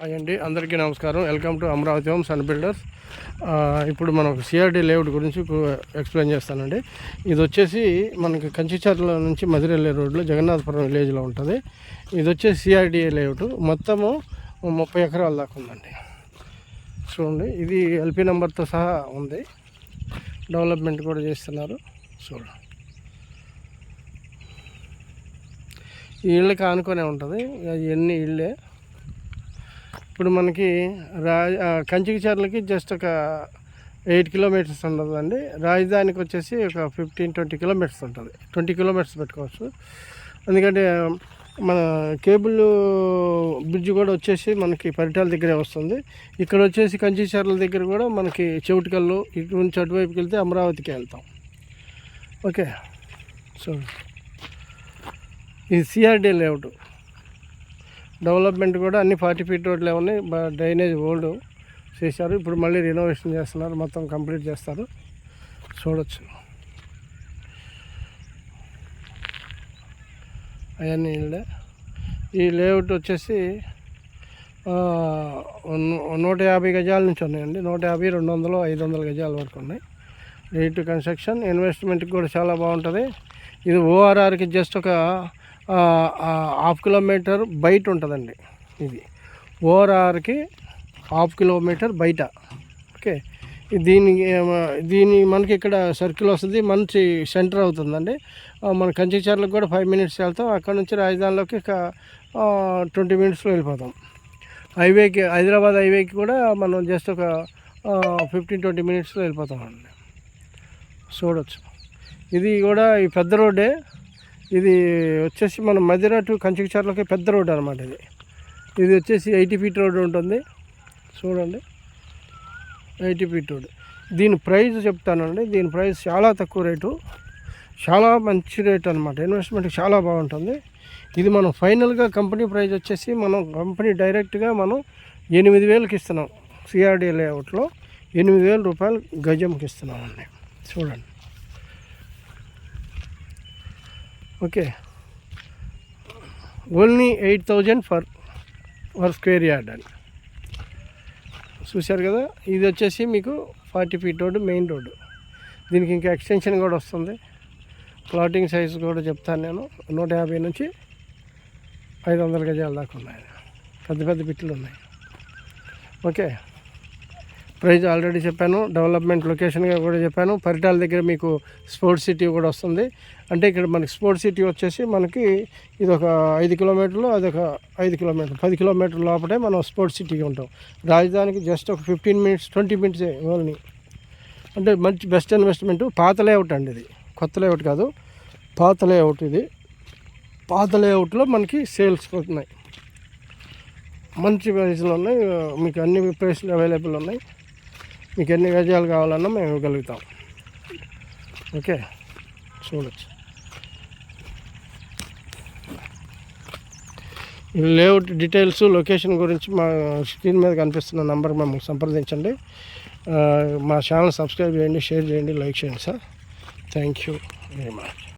Hi అండి అందరికీ నమస్కారం. Welcome to Amaravati homes and builders. ఇప్పుడు మనం సిఆర్డి లేఅవుట్ గురించి ఎక్స్ప్లెయిన్ చేస్తానండి. ఇది వచ్చేసి మనకి కంచిచర్ల నుంచి మధురెల్లి రోడ్లో జగన్నాథపురం విలేజ్లో ఉంటుంది. ఇది వచ్చేసి సిఆర్డిఏ లేఅవుట్. మొత్తము ముప్పై ఎకరాల దాకా ఉందండి. చూడండి ఇది ఎల్పి నెంబర్తో సహా ఉంది. డెవలప్మెంట్ కూడా చేస్తున్నారు. చూడండి. ఈ ఇళ్ళకి ఆనుకొనే ఉంటుంది. ఎన్ని ఇళ్ళే. ఇప్పుడు మనకి రా కంచికిచర్లకి జస్ట్ ఒక ఎయిట్ కిలోమీటర్స్ ఉండదండి రాజధానికి వచ్చేసి ఒక ఫిఫ్టీన్ ట్వంటీ కిలోమీటర్స్ ఉంటుంది. ట్వంటీ కిలోమీటర్స్ పెట్టుకోవచ్చు. ఎందుకంటే మన కేబుల్ బ్రిడ్జ్ కూడా వచ్చేసి మనకి పరిటాల దగ్గరే వస్తుంది. ఇక్కడ వచ్చేసి కంచిచర్ల దగ్గర కూడా మనకి చెవిటికల్లు ఇటు నుంచి అటువైపుకి వెళ్తే అమరావతికి వెళ్తాం. ఓకే. సో ఇది సిఆర్డి లేఅవుట్ డెవలప్మెంట్ కూడా అన్ని ఫార్టీ ఫీట్ రోడ్లే ఉన్నాయి. బ- డ్రైనేజ్ ఓల్డ్ చేశారు. ఇప్పుడు మళ్ళీ రినోవేషన్ చేస్తున్నారు. మొత్తం కంప్లీట్ చేస్తారు. చూడొచ్చు. అవన్నీ ఇళ్ళే ఈ లేఅవుట్ వచ్చేసి నూట యాభై గజాల నుంచి ఉన్నాయండి. నూట యాభై రెండు వందలు ఐదు వందల గజాల వరకు ఉన్నాయి. రేటు కన్స్ట్రక్షన్ ఇన్వెస్ట్మెంట్కి కూడా చాలా బాగుంటుంది. ఇది ఓఆర్ఆర్కి జస్ట్ ఒక హాఫ్ కిలోమీటర్ బయట ఉంటుందండి ఇది. ఓఆర్ఆర్కి హాఫ్ కిలోమీటర్ బయట. ఓకే. దీని దీని మనకి ఇక్కడ సర్కిల్ వస్తుంది. మంచి సెంటర్ అవుతుందండి. మన కంచిచర్లకు కూడా ఫైవ్ మినిట్స్ వెళ్తాం. అక్కడ నుంచి రాజధానిలోకి ట్వంటీ మినిట్స్లో వెళ్ళిపోతాం. హైవేకి హైదరాబాద్ హైవేకి కూడా మనం జస్ట్ ఒక ఫిఫ్టీన్ ట్వంటీ మినిట్స్లో వెళ్ళిపోతామండి. చూడొచ్చు. ఇది కూడా ఈ పెద్ద రోడ్డే. ఇది వచ్చేసి మన మధిర టు కంచికచర్లకి పెద్ద రోడ్ అనమాట ఇది. ఇది వచ్చేసి ఎయిటీ ఫీట్ రోడ్ ఉంటుంది. చూడండి. Eighty feet road. దీని ప్రైస్ చెప్తానండి. దీని ప్రైస్ చాలా తక్కువ రేటు. చాలా మంచి రేట్ అనమాట ఇన్వెస్ట్మెంట్ చాలా బాగుంటుంది. ఇది మనం ఫైనల్గా కంపెనీ ప్రైస్ వచ్చేసి మనం కంపెనీ డైరెక్ట్గా మనం ఎనిమిది వేలకి ఇస్తున్నాం. సిఆర్డీ లేఅవుట్లో ఎనిమిది వేల రూపాయలు గజంకి ఇస్తున్నామండి. చూడండి. Okay. Only eight thousand for for square yard అని. చూశారు కదా? ఇది వచ్చేసి మీకు forty feet road main road. దీనికి ఇంకా ఎక్స్టెన్షన్ కూడా వస్తుంది. ప్లాటింగ్ సైజ్ కూడా చెప్తాను నేను. నూట యాభై నుంచి ఐదు వందల గజాల దాకా ఉన్నాయి. పెద్ద పెద్ద బిట్లు ఉన్నాయి. ఓకే. ప్రైజ్ ఆల్రెడీ చెప్పాను డెవలప్మెంట్ లొకేషన్గా కూడా చెప్పాను. పరిటాల దగ్గర మీకు స్పోర్ట్స్ సిటీ కూడా వస్తుంది. అంటే ఇక్కడ మనకి స్పోర్ట్స్ సిటీ వచ్చేసి మనకి ఇది ఒక ఐదు కిలోమీటర్లు అదొక ఐదు కిలోమీటర్లు పది కిలోమీటర్ల లోపలే మనం స్పోర్ట్స్ సిటీగా ఉంటాం. రాజధానికి జస్ట్ ఒక fifteen minutes twenty minutes only. అంటే మంచి బెస్ట్ ఇన్వెస్ట్మెంట్ పాత లేఅవుట్ అండి ఇది. కొత్త లేఅవుట్ కాదు పాత లేఅవుట్ ఇది. పాత లేఅవుట్లో మనకి సేల్స్ అవుతున్నాయి మంచి ప్రైస్లు ఉన్నాయి మీకు అన్ని ప్రైస్లు అవైలబుల్ ఉన్నాయి. మీకు ఎన్ని గజాలు కావాలన్నా మేము ఇవ్వగలుగుతాం. ఓకే? చూడొచ్చు. లేఅవుట్ డీటెయిల్స్ లొకేషన్ గురించి మా స్క్రీన్ మీద కనిపిస్తున్న నెంబర్ మమ్మల్ని సంప్రదించండి. మా ఛానల్ సబ్స్క్రైబ్ చేయండి షేర్ చేయండి లైక్ చేయండి sir. Thank you very much.